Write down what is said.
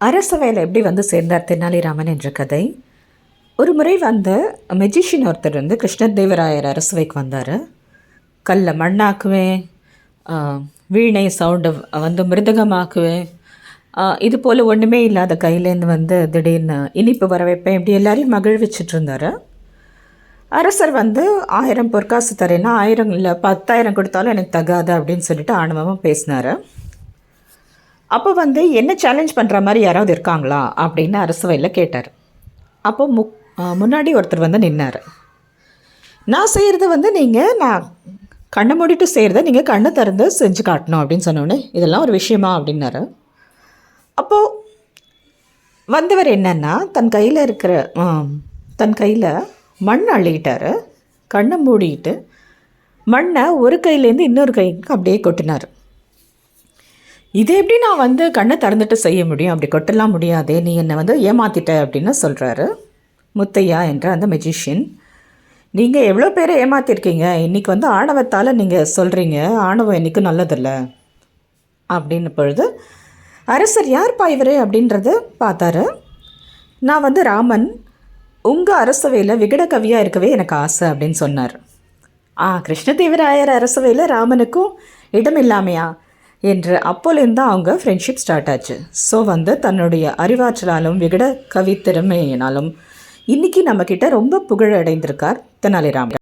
அரசவையில் எப்படி வந்து சேர்ந்தார் தெனாலிராமன் என்ற கதை. ஒரு முறை வந்த மெஜிஷியன் ஒருத்தர் வந்து கிருஷ்ணதேவராயர் அரசவைக்கு வந்தார். கல்லை மண்ணாக்குவேன் வீணை சவுண்டு வந்து மிருதகமாக்குவேன் இது போல் ஒன்றுமே இல்லாத கையிலேருந்து வந்து திடீர்னு இனிப்பு வர வைப்பேன் இப்படி எல்லாரையும் மகிழ்விச்சிட்டு இருந்தார். அரசர் வந்து ஆயிரம் பொற்காசு தரேன்னா ஆயிரம் இல்லை பத்தாயிரம் கொடுத்தாலும் எனக்கு தகாது அப்படின்னு சொல்லிட்டு ஆணவமாக பேசினார். அப்போ வந்து என்ன சேலஞ்ச் பண்ணுற மாதிரி யாராவது இருக்காங்களா? அப்படின்னு அரசவையில் கேட்டார். அப்போ முக் முன்னாடி ஒருத்தர் வந்து நின்னார். நான் செய்கிறது வந்து நீங்கள் நான் கண்ணை மூடிட்டு செய்கிறத நீங்கள் கண்ணை திறந்து செஞ்சு காட்டணும் அப்படின்னு சொன்னோடனே இதெல்லாம் ஒரு விஷயமா அப்படின்னாரு. அப்போது வந்தவர் என்னன்னா தன் கையில் இருக்கிற தன் கையில் மண் அள்ளிக்கிட்டாரு கண்ணை மூடிட்டு மண்ணை ஒரு கையிலேருந்து இன்னொரு கைக்கு அப்படியே கொட்டினார். இது எப்படி நான் வந்து கண்ணை திறந்துட்டு செய்ய முடியும்? அப்படி கொட்டலாம் முடியாதே. நீ என்னை வந்து ஏமாத்திட்ட அப்படின்னு சொல்கிறாரு முத்தையா என்ற அந்த மெஜிஷியன் நீங்கள் எவ்வளோ பேரை ஏமாத்திருக்கீங்க? இன்றைக்கி வந்து ஆணவத்தால் நீங்கள் சொல்கிறீங்க ஆணவம் என்றைக்கும் நல்லதில்ல. அப்படின்னு பொழுது அரசர் யார்ப்பா இவர்? அப்படின்றத பார்த்தாரு. நான் வந்து ராமன். உங்கள் அரசவையில் விகட கவியாக இருக்கவே எனக்கு ஆசை அப்படின்னு சொன்னார். ஆ கிருஷ்ணதேவராயர் அரசவையில் ராமனுக்கும் இடம் இல்லாமையா என்று அப்போலேருந்து அவங்க ஃப்ரெண்ட்ஷிப் ஸ்டார்ட் ஆச்சு. ஸோ வந்து தன்னுடைய அறிவாற்றலாலும் விகட கவித்திறமையினாலும் இன்றைக்கி நம்மக்கிட்ட ரொம்ப புகழ் அடைந்திருக்கார் தெனாலிராமன்